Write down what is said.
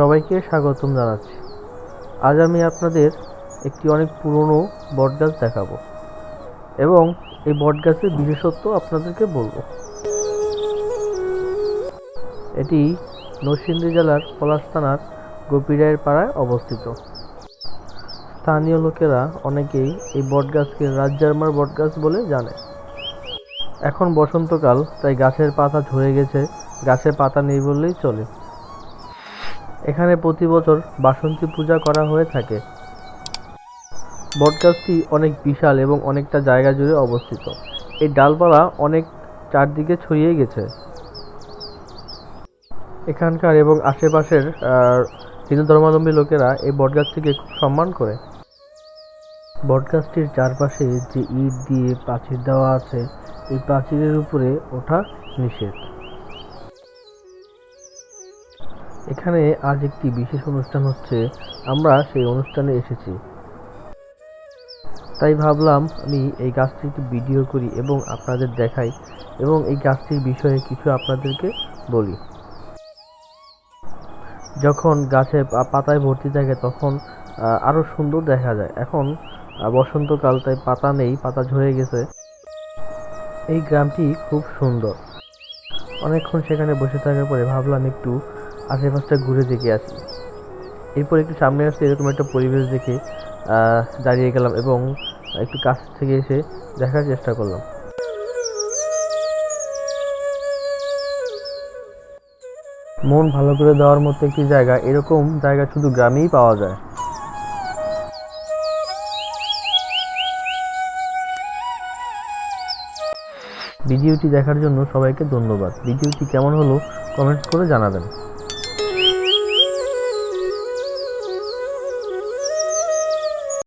সবাইকে স্বাগতম জানাচ্ছি। আজ আমি আপনাদের একটি অনেক পুরনো বটগাছ দেখাবো এবং এই বটগাছের বিশেষত্ব আপনাদেরকে বলব। এটি নরসিংদী জেলার পলাশ থানার গোপীরায়ের পাড়ায় অবস্থিত। স্থানীয় লোকেরা অনেকেই এই বটগাছকে রাজজার্মার বটগাছ বলে জানে। এখন বসন্তকাল, তাই গাছের পাতা ঝরে গেছে। গাছের পাতা নেই বললেই চলে। এখানে প্রতি বছর বাসন্তী পূজা করা হয়ে থাকে। বটগাছটি অনেক বিশাল এবং অনেকটা জায়গা জুড়ে অবস্থিত। এই ডালপালা অনেক চারদিকে ছড়িয়ে গেছে। এখানকার এবং আশেপাশের হিন্দু ধর্মাবলম্বী লোকেরা এই বটগাছটিকে খুব সম্মান করে। বটগাছটির চারপাশে যে ইট দিয়ে প্রাচীর দেওয়া আছে, এই প্রাচীরের উপরে ওঠা নিষেধ। এখানে আজ একটি বিশেষ অনুষ্ঠান হচ্ছে আমরা সেই অনুষ্ঠানে এসেছি। তাই ভাবলাম আমি এই গাছটি গাছটিকে ভিডিও করি এবং আপনাদের দেখাই এবং এই গাছটির বিষয়ে কিছু আপনাদেরকে বলি। যখন গাছে পাতায় ভর্তি থাকে তখন আহ, আরও সুন্দর দেখা যায়। এখন বসন্তকাল তাই পাতা নেই পাতা ঝরে গেছে। এই গ্রামটি খুব সুন্দর। অনেকক্ষণ সেখানে বসে থাকার পরে ভাবলাম একটু আশেপাশটা ঘুরে দেখে আসি। এরপর একটু সামনে আসতে এরকম একটা পরিবেশ দেখে দাঁড়িয়ে গেলাম এবং একটু কাছ থেকে এসে দেখার চেষ্টা করলাম। মন ভালো করে দেওয়ার মতো একটি জায়গা, এরকম জায়গা শুধু গ্রামেই পাওয়া যায়। ভিডিওটি দেখার জন্য সবাইকে ধন্যবাদ। ভিডিওটি কেমন হলো, কমেন্টস করে জানাবেন।